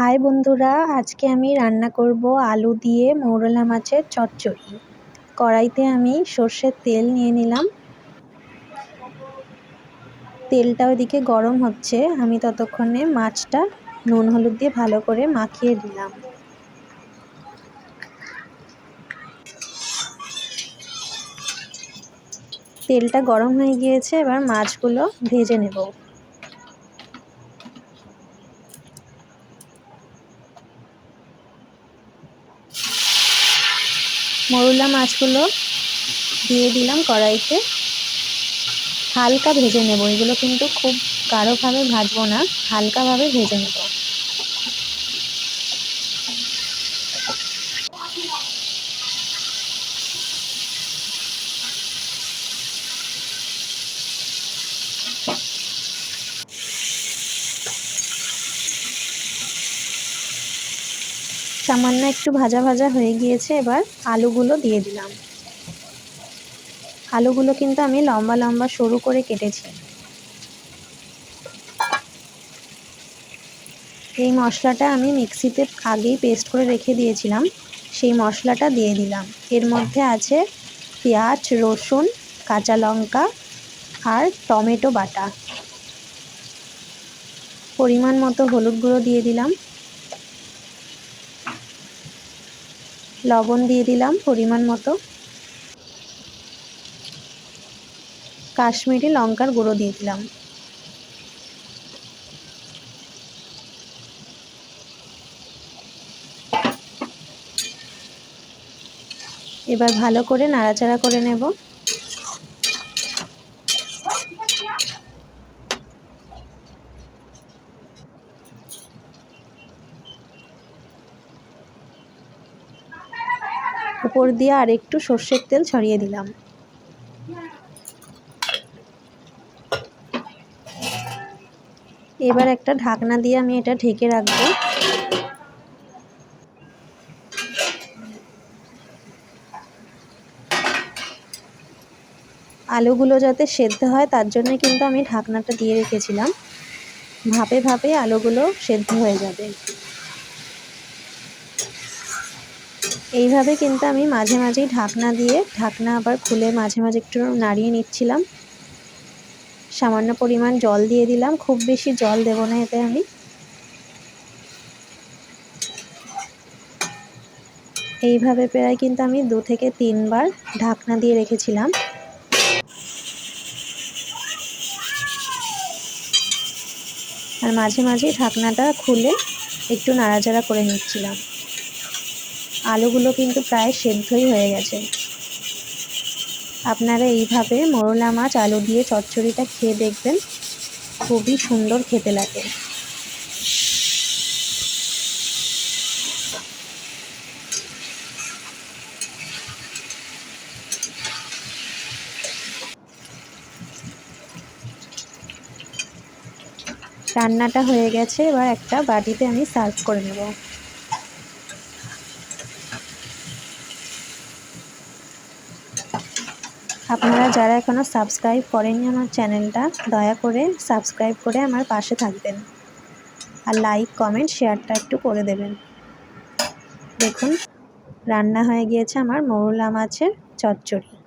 High বন্ধুরা, আজকে আমি রান্না করব আলু দিয়ে মৌরলা মাছের চচ্চড়ি। কড়াইতে আমি সর্ষের তেল নিয়ে নিলাম। তেলটা ওইদিকে গরম হচ্ছে, আমি ততক্ষণে মাছটা নুন হলুদ দিয়ে ভালো করে মাখিয়ে দিলাম তেলটা গরম হয়ে গিয়েছে, এবার মাছগুলো ভেজে নেব। মরুলা মাছগুলো দিয়ে দিলাম কড়াইতে। হালকা ভেজে নেব। এগুলো কিন্তু খুব গাঢ়ভাবে ভাজবো না, হালকাভাবে ভেজে নেব। সামান্য একটু ভাজা ভাজা হয়ে গিয়েছে, এবার আলুগুলো দিয়ে দিলাম। আলুগুলো কিন্তু আমি লম্বা লম্বা সরু করে কেটেছি। এই মশলাটা আমি মিক্সিতে আগেই পেস্ট করে রেখে দিয়েছিলাম, সেই মশলাটা দিয়ে দিলাম। এর মধ্যে আছে পেঁয়াজ, রসুন, কাঁচা লঙ্কা আর টমেটো বাটা। পরিমাণ মতো হলুদ গুঁড়ো দিয়ে দিলাম। লবণ দিয়ে দিলাম পরিমাণ মতো। কাশ্মীরি লঙ্কার গুঁড়ো দিয়ে দিলাম। এবার ভালো করে নাড়াচাড়া করে নেব। উপর দিয়ে আর একটু সর্ষের তেল ছড়িয়ে দিলাম। এবার একটা ঢাকনা দিয়ে আমি এটা ঢেকে রাখব। আলুগুলো যাতে সেদ্ধ হয়, তার জন্য কিন্তু আমি ঢাকনাটা দিয়ে রেখেছিলাম। ভাপে ভাপে আলুগুলো সেদ্ধ হয়ে যাবে। এইভাবে কিন্তু আমি মাঝে মাঝেই ঢাকনা দিয়ে, ঢাকনা আবার খুলে মাঝে মাঝে একটু নাড়িয়ে নিচ্ছিলাম। সামান্য পরিমাণ জল দিয়ে দিলাম, খুব বেশি জল দেব না এতে আমি। এইভাবে প্রায় কিন্তু আমি দু থেকে তিনবার ঢাকনা দিয়ে রেখেছিলাম। আর মাঝে মাঝে ঢাকনাটা খুলে একটু নাড়াচাড়া করে নিচ্ছিলাম। আলুগুলো কিন্তু প্রায় সেদ্ধই হয়ে গেছে। আপনারা এইভাবে মরলা মাছ আলু দিয়ে চচ্চড়িটা খেয়ে দেখবেন, খুবই সুন্দর খেতে লাগে। রান্নাটা হয়ে গেছে, এবার একটা বাটিতে আমি সার্ভ করে নেব। আপনারা যারা এখনও সাবস্ক্রাইব করেননি আমার চ্যানেলটা, দয়া করে সাবস্ক্রাইব করে আমার পাশে থাকবেন। আর লাইক, কমেন্ট, শেয়ারটা একটু করে দেবেন। দেখুন, রান্না হয়ে গিয়েছে আমার মোরলা মাছের চচ্চড়ি।